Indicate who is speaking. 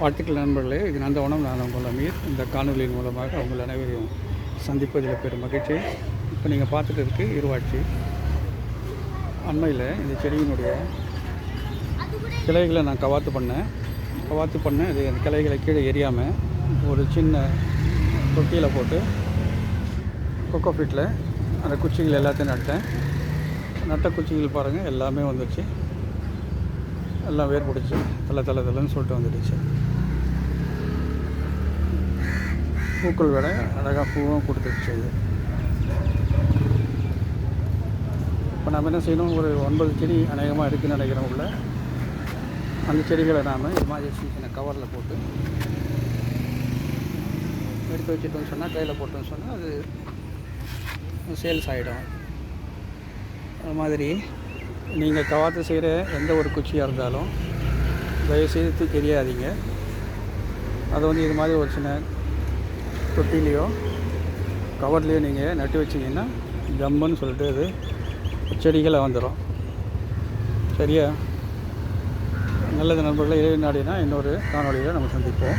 Speaker 1: வாழ்த்துக்கள் நண்பர்களே. இது நந்தவனம். நான் உங்கள் அமீர். இந்த காணொலியின் மூலமாக உங்கள் அனைவரையும் சந்திப்பதில் பெரும் மகிழ்ச்சி. இப்போ நீங்கள் பார்த்துட்டு இருக்கு இருவாட்சி. அண்மையில் இந்த செடியினுடைய கிளைகளை நான் கவாத்து பண்ணேன். கவாத்து பண்ணேன் இது அந்த கிளைகளை கீழே எரியாமல் ஒரு சின்ன தொட்டியில் போட்டு கொக்கோ ஃபீட்டில் அந்த குச்சிகள் எல்லாத்தையும் நட்டேன். நட்ட குச்சிகள் பாருங்கள் எல்லாமே வந்துடுச்சு எல்லாம் வேர் பிடிச்சி தலை தலை தலைன்னு சொல்லிட்டு வந்துடுச்சு. பூக்கள் விட அழகாக பூவும் கொடுத்துருச்சு. இப்போ நம்ம என்ன செய்யணும்? ஒரு ஒன்பது செடி அநேகமாக இருக்குன்னு நினைக்கிறோம் உள்ள. அந்த செடிகளை நாம் இது மாதிரி கவரில் போட்டு எடுத்து வச்சுட்டோம்னு சொன்னால் கையில் போட்டோம்னு சொன்னால் அது சேல்ஸ் ஆகிடும் அது மாதிரி நீங்கள் கவாத்து செய்கிற எந்த ஒரு குச்சியாக இருந்தாலும் தயவுசெய்து தெரியாதீங்க எறியாதீங்க. அதை வந்து இது மாதிரி ஒரு சின்ன தொட்டிலையோ கவர்லேயோ நீங்கள் நட்டு வச்சிங்கன்னா ஜம்முன்னு சொல்லிட்டு அது செடிகளை வந்துடும். சரியா? நல்லது நண்பர்களை இறைவன் நாடினா இன்னொரு காணொலியில் நம்ம சந்திப்போம்.